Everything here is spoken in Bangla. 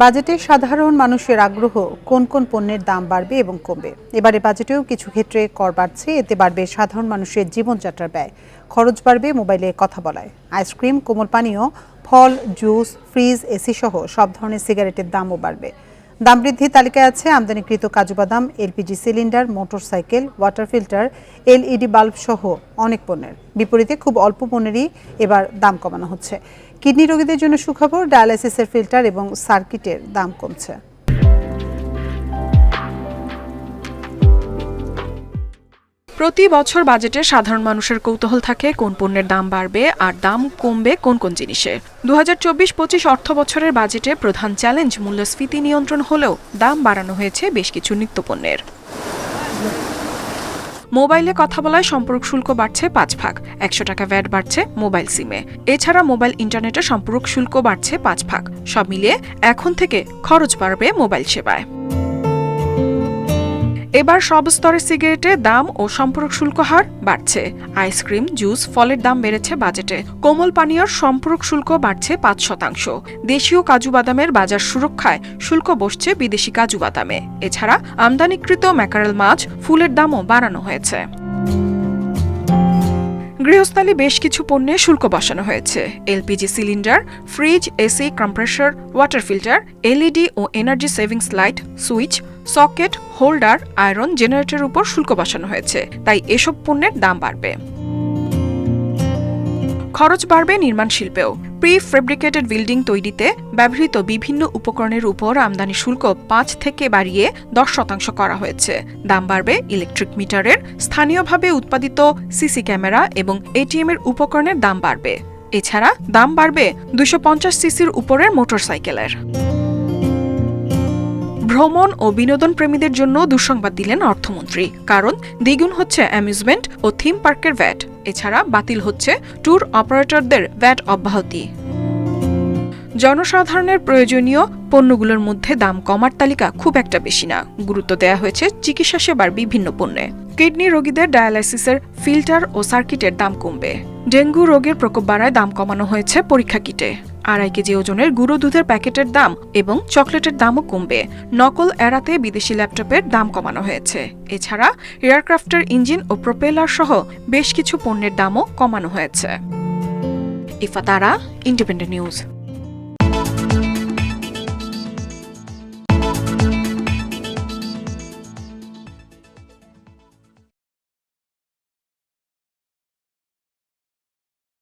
বাজেটে সাধারণ মানুষের আগ্রহ কোন কোন পণ্যের দাম বাড়বে এবং কমবে? এবারে বাজেটেও কিছু ক্ষেত্রে কর বাড়ছে, এতে বাড়বে সাধারণ মানুষের জীবনযাত্রার ব্যয়। খরচ বাড়বে মোবাইলে কথা বলায়। আইসক্রিম, কোমল পানীয়, ফল, জুস, ফ্রিজ এসি সহ সব ধরনের সিগারেটের দামও বাড়বে। দাম বৃদ্ধির তালিকায় আছে আমদানিকৃত কাজু বাদাম, LPG cylinder, motorcycle, water filter, LED bulb সহ অনেক পণ্যের। বিপরীতে খুব অল্প পণ্যেরই এবার দাম কমানো হচ্ছে। কিডনি রোগীদের জন্য সুখবর, ডায়ালাইসিসের ফিল্টার এবং সার্কিটের দাম কমছে। প্রতি বছর বাজেটে সাধারণ মানুষের কৌতূহল থাকে, কোন পণ্যের দাম বাড়বে আর দাম কমবে কোন কোন জিনিসের দু হাজার চব্বিশ পঁচিশ অর্থ বছরের বাজেটে প্রধান চ্যালেঞ্জ, মূল্যস্ফীতি নিয়ন্ত্রণ হলেও দাম বাড়ানো হয়েছে বেশ কিছু নিত্যপণ্যের। মোবাইলে কথা বলায় সম্পর্ক শুল্ক বাড়ছে পাঁচ ভাগ, একশো টাকা ভ্যাট বাড়ছে মোবাইল সিমে। এছাড়া মোবাইল ইন্টারনেটে সম্পর্ক শুল্ক বাড়ছে পাঁচ ভাগ, সব মিলিয়ে এখন থেকে খরচ বাড়বে মোবাইল সেবায়। এবার সব স্তরের সিগারেটের দাম ও সম্পূরক শুল্ক হার বাড়ছে। আইসক্রিম জুস, ফলের দাম বেড়েছে বাজেটে। কোমল পানীয়র সম্পূরক শুল্ক বাড়ছে পাঁচ শতাংশ। দেশীয় কাজু বাদামের বাজার সুরক্ষায় শুল্ক বসছে বিদেশি কাজু বাদামে। এছাড়া আমদানিকৃত ম্যাকারেল মাছ ফুলের দামও বাড়ানো হয়েছে। গৃহস্থালী বেশ কিছু পণ্যে শুল্ক বসানো হয়েছে। LPG cylinder, fridge, AC, compressor, water filter, LED ও energy savings light, switch socket, holder, iron জেনারেটরের উপর শুল্ক বসানো হয়েছে, তাই এসব পণ্যের দাম বাড়বে। খরচ বাড়বে নির্মাণ শিল্পেও। প্রি ফেব্রিকেটেড বিল্ডিং তৈরিতে ব্যবহৃত বিভিন্ন উপকরণের উপর আমদানি শুল্ক পাঁচ থেকে বাড়িয়ে দশ শতাংশ করা হয়েছে। দাম বাড়বে ইলেকট্রিক মিটারের, স্থানীয়ভাবে উৎপাদিত সিসি ক্যামেরা এবং এটিএম এর উপকরণের দাম বাড়বে। এছাড়া দাম বাড়বে দুশো সিসির উপরের মোটরসাইকেলের। ভ্রমণ ও বিনোদন প্রেমীদের জন্য দুঃসংবাদ দিলেন অর্থমন্ত্রী। কারণ দ্বিগুণ হচ্ছে অ্যামিউজমেন্ট ও থিম পার্কের ভ্যাট। এছাড়া বাতিল হচ্ছে ট্যুর অপারেটরদের ভ্যাট অব্যাহতি। জনসাধারণের প্রয়োজনীয় পণ্যগুলোর মধ্যে দাম কমার তালিকা খুব একটা বেশি না। গুরুত্ব দেওয়া হয়েছে চিকিৎসা সেবার বিভিন্ন পণ্যে। কিডনি রোগীদের ডায়ালাইসিসের ফিল্টার ও সার্কিটের দাম কমবে। ডেঙ্গু রোগের প্রকোপ বাড়ায় দাম কমানো হয়েছে পরীক্ষা কিটে। আড়াই কেজি ওজনের গুঁড়ো দুধের প্যাকেটের দাম এবং চকলেটের দামও কমবে। নকল এড়াতে বিদেশি ল্যাপটপের দাম কমানো হয়েছে। এছাড়া এয়ারক্রাফটের ইঞ্জিন ও প্রোপেলার সহ বেশ কিছু পণ্যের দামও কমানো হয়েছে। Ifatara, independent news.